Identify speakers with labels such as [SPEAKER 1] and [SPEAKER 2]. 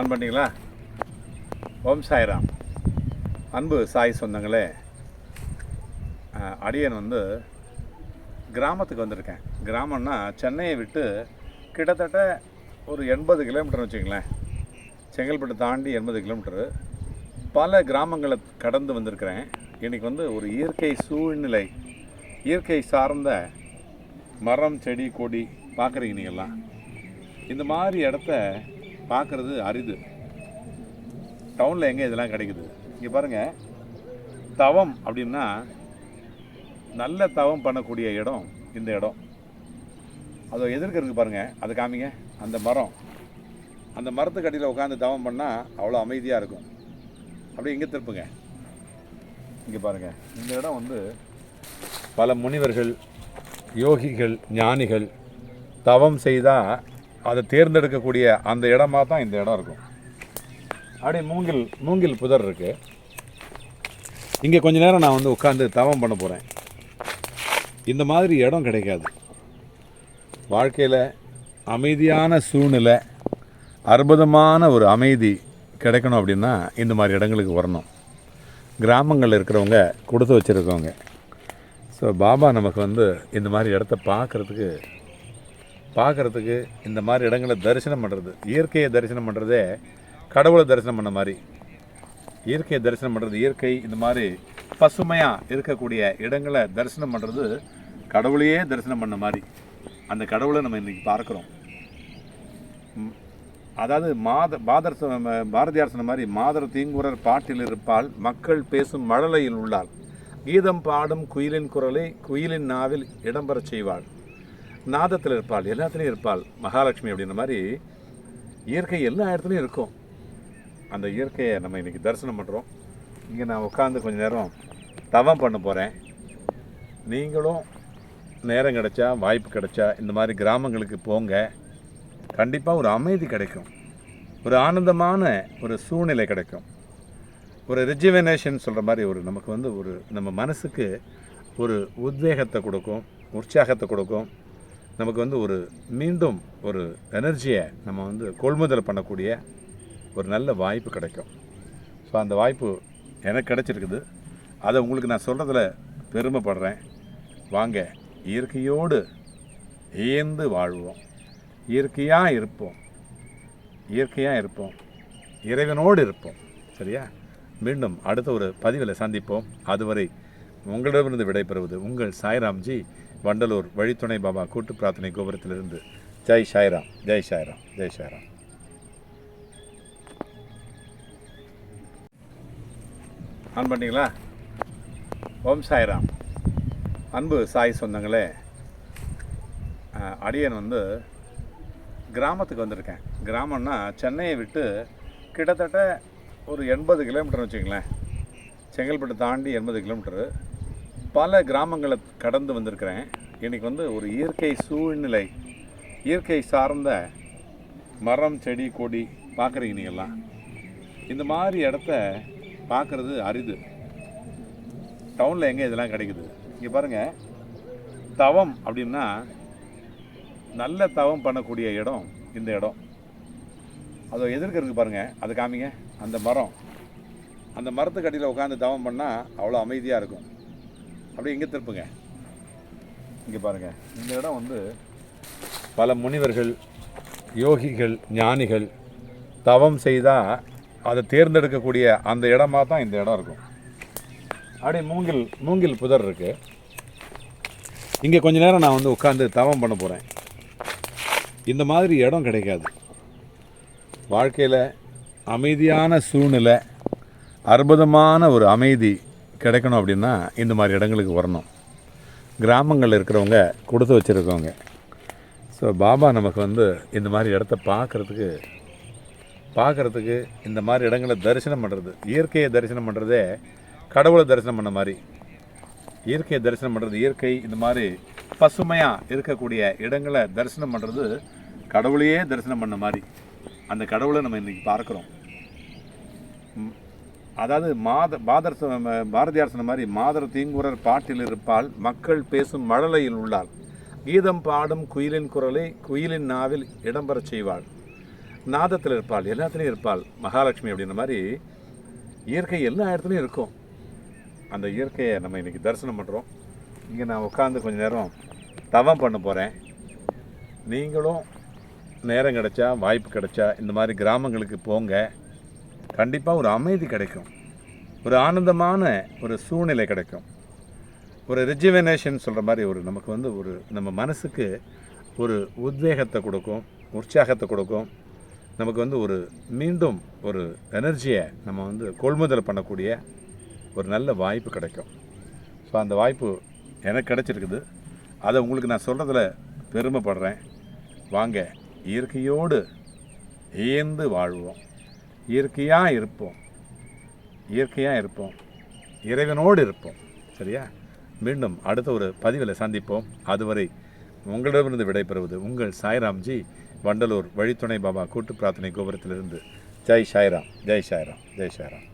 [SPEAKER 1] On பண்ணிங்களா ஓம் சாய்ராம். அன்பு சாய் சொந்தங்களே அடியன் வந்து கிராமத்துக்கு வந்திருக்கேன். கிராமம்னா சென்னையை விட்டு கிட்டத்தட்ட ஒரு எண்பது கிலோமீட்டர்னு வச்சுங்களேன் செங்கல்பட்டு தாண்டி எண்பது கிலோமீட்டரு. பல கிராமங்களை கடந்து வந்திருக்கிறேன். இன்னைக்கு வந்து ஒரு இயற்கை சூழ்நிலை இயற்கை சார்ந்த மரம் செடி கொடி பார்க்குறீங்க நீங்கள்லாம். இந்த மாதிரி இடத்த பார்க்குறது அரிது. டவுனில் எங்கே இதெல்லாம் கிடைக்குது? இங்கே பாருங்கள் தவம் அப்படின்னா நல்ல தவம் பண்ணக்கூடிய இடம் இந்த இடம். அதை எதிர்க்க இருக்குது பாருங்கள் அதை காமிங்க. அந்த மரம். அந்த மரத்துக்கு அடியில் உட்காந்து தவம் பண்ணால் அவ்வளோ அமைதியாக இருக்கும். அப்படியே இங்கே திருப்புங்க. இங்கே பாருங்கள் இந்த இடம் வந்து பல முனிவர்கள் யோகிகள் ஞானிகள் தவம் செய்தால் அதை தேர்ந்தெடுக்கக்கூடிய அந்த இடமா தான் இந்த இடம் இருக்கும். அப்படியே மூங்கில் மூங்கில் புதர் இருக்குது இங்கே கொஞ்ச நேரம் நான் வந்து உட்காந்து தவம் பண்ண போகிறேன் இந்த மாதிரி இடம் கிடைக்காது. வாழ்க்கையில் அமைதியான சூழ்நிலை அற்புதமான ஒரு அமைதி கிடைக்கணும் அப்படின்னா இந்த மாதிரி இடங்களுக்கு வரணும். கிராமங்களில் இருக்கிறவங்க கொடுத்து வச்சுருக்கவங்க. ஸோ பாபா நமக்கு வந்து இந்த மாதிரி இடத்த பார்க்குறதுக்கு பார்க்குறதுக்கு இந்த மாதிரி இடங்களை தரிசனம் பண்ணுறது இயற்கையை தரிசனம் பண்ணுறதே கடவுளை தரிசனம் பண்ண மாதிரி. இயற்கையை தரிசனம் பண்ணுறது இயற்கை இந்த மாதிரி பசுமையாக இருக்கக்கூடிய இடங்களை தரிசனம் பண்ணுறது கடவுளையே தரிசனம் பண்ண மாதிரி. அந்த கடவுளை நம்ம இன்றைக்கி பார்க்குறோம். அதாவது மாத பாதர் சொ- பாரதியார் சொன்ன மாதிரி மாதர் தீங்குரர் பாட்டில் இருப்பால் மக்கள் பேசும் மழலையில் உள்ளாள் கீதம் பாடும் குயிலின் குரலை குயிலின் நாவில் இடம்பெறச் செய்வாள். நாதத்தில் இருப்பாள் எல்லாத்துலேயும் இருப்பாள் மகாலட்சுமி அப்படின்ற மாதிரி இயற்கை எல்லா இடத்துலையும் இருக்கும். அந்த இயற்கையை நம்ம இன்றைக்கி தரிசனம் பண்ணுறோம் இங்கே நான் உட்காந்து கொஞ்சம் நேரம் தவம் பண்ண போகிறேன் நீங்களும் நேரம் கிடைச்சா வாய்ப்பு கிடைச்சா இந்த மாதிரி கிராமங்களுக்கு போங்க. கண்டிப்பாக ஒரு அமைதி கிடைக்கும். ஒரு ஆனந்தமான ஒரு சூழ்நிலை கிடைக்கும். ஒரு ரிஜுவனேஷன் சொல்கிற மாதிரி ஒரு நமக்கு வந்து ஒரு நம்ம மனசுக்கு ஒரு உத்வேகத்தை கொடுக்கும் உற்சாகத்தை கொடுக்கும். நமக்கு வந்து ஒரு மீண்டும் ஒரு எனர்ஜியை நம்ம வந்து கொள்முதல் பண்ணக்கூடிய ஒரு நல்ல வாய்ப்பு கிடைக்கும். ஸோ அந்த வாய்ப்பு எனக்கு கிடைச்சிருக்குது. அதை உங்களுக்கு நான் சொல்கிறதுல பெருமைப்படுறேன். வாங்க இயற்கையோடு ஏந்து வாழ்வோம். இயற்கையாக இருப்போம். இயற்கையாக இருப்போம். இறைவனோடு இருப்போம். சரியா? மீண்டும் அடுத்த ஒரு பதிவில் சந்திப்போம். அதுவரை உங்களிடமிருந்து விடைபெறுவது உங்கள் சாய்ராம்ஜி வண்டலூர் வழித்துணை பாபா கூட்டு பிரார்த்தனை கோபுரத்திலிருந்து. ஜெய் சாய்ராம் ஜெய் சாய்ராம் ஜெய் சாய்ராம். ஆன் பண்ணிங்களா? ஓம் சாய்ராம். அன்பு சாய் சொந்தங்களே அடியன் வந்து கிராமத்துக்கு வந்திருக்கேன். கிராமம்னா சென்னையை விட்டு கிட்டத்தட்ட ஒரு எண்பது கிலோமீட்டர்னு வச்சுங்களேன் செங்கல்பட்டு தாண்டி எண்பது கிலோமீட்டரு. பல கிராமங்களை கடந்து வந்திருக்கிறேன். இன்றைக்கி வந்து ஒரு இயற்கை சூழ்நிலை இயற்கை சார்ந்த மரம் செடி கொடி பார்க்குறீங்க நீங்கள்லாம் இந்த மாதிரி இடத்த பார்க்குறது அரிது. டவுனில் எங்கே இதெல்லாம் கிடைக்குது? இங்கே பாருங்கள் தவம் அப்படின்னா நல்ல தவம் பண்ணக்கூடிய இடம் இந்த இடம். அதை எதிர்க்க இருக்குது பாருங்கள் அதை காமிங்க. அந்த மரம். அந்த மரத்துக்கு அடியில் உட்காந்து தவம் பண்ணால் அவ்வளோ அமைதியாக இருக்கும். அப்படியே இங்கே திருப்புங்க. இங்கே பாருங்கள் இந்த இடம் வந்து பல முனிவர்கள் யோகிகள் ஞானிகள் தவம் செய்தால் அதை தேர்ந்தெடுக்கக்கூடிய அந்த இடமா தான் இந்த இடம் இருக்கும். அப்படியே மூங்கில் மூங்கில் புதர் இருக்குது இங்கே கொஞ்ச நேரம் நான் வந்து உட்காந்து தவம் பண்ண போகிறேன் இந்த மாதிரி இடம் கிடைக்காது. வாழ்க்கையில் அமைதியான சூழ்நிலை அற்புதமான ஒரு அமைதி கிடைக்கணும் அப்படின்னா இந்த மாதிரி இடங்களுக்கு வரணும். கிராமங்களில் இருக்கிறவங்க கொடுத்து வச்சுருக்கவங்க. ஸோ பாபா நமக்கு வந்து இந்த மாதிரி இடத்த பார்க்குறதுக்கு பார்க்குறதுக்கு இந்த மாதிரி இடங்களை தரிசனம் பண்ணுறது இயற்கையை தரிசனம் பண்ணுறதே கடவுளை தரிசனம் பண்ண மாதிரி. இயற்கையை தரிசனம் பண்ணுறது இயற்கை இந்த மாதிரி பசுமையாக இருக்கக்கூடிய இடங்களை தரிசனம் பண்ணுறது கடவுளையே தரிசனம் பண்ண மாதிரி. அந்த கடவுளை நம்ம இன்றைக்கி பார்க்குறோம். ம், அதாவது மாத பாதர் பாரதியார் சொன்ன மாதிரி மாதர் தீங்குரர் பாட்டில் இருப்பால் மக்கள் பேசும் மழலையில் உள்ளாள் கீதம் பாடும் குயிலின் குரலை குயிலின் நாவில் இடம்பெறச் செய்வாள். நாதத்தில் இருப்பாள் எல்லாத்துலேயும் இருப்பாள் மகாலட்சுமி அப்படின்ற மாதிரி இயற்கை எல்லா இடத்துலையும் இருக்கும். அந்த இயற்கையை நம்ம இன்றைக்கி தரிசனம் பண்ணுறோம் இங்கே நான் உட்காந்து கொஞ்சம் நேரம் தவம் பண்ண போகிறேன் நீங்களும் நேரம் கிடைச்சா வாய்ப்பு கிடச்சா இந்த மாதிரி கிராமங்களுக்கு போங்க. கண்டிப்பாக ஒரு அமைதி கிடைக்கும். ஒரு ஆனந்தமான ஒரு சூழ்நிலை கிடைக்கும். ஒரு ரிஜுவனேஷன் சொல்கிற மாதிரி ஒரு நமக்கு வந்து ஒரு நம்ம மனசுக்கு ஒரு உத்வேகத்தை கொடுக்கும் உற்சாகத்தை கொடுக்கும். நமக்கு வந்து ஒரு மீண்டும் ஒரு எனர்ஜியை நம்ம வந்து கொள்முதல் பண்ணக்கூடிய ஒரு நல்ல வாய்ப்பு கிடைக்கும். ஸோ அந்த வாய்ப்பு எனக்கு கிடைச்சிருக்குது. அதை உங்களுக்கு நான் சொல்கிறதுல பெருமைப்படுறேன். வாங்க இயற்கையோடு இயந்து வாழ்வோம். இயற்கையாக இருப்போம். இயற்கையாக இருப்போம். இறைவனோடு இருப்போம். சரியா? மீண்டும் அடுத்த ஒரு பதிவில் சந்திப்போம். அதுவரை உங்களிடமிருந்து விடைபெறுவது உங்கள் சாய்ராம்ஜி வண்டலூர் வழித்துணை பாபா கூட்டு பிரார்த்தனை கோபுரத்திலிருந்து. ஜெய் சாய்ராம். ஜெய் சாய்ராம். ஜெய் சாய்ராம்.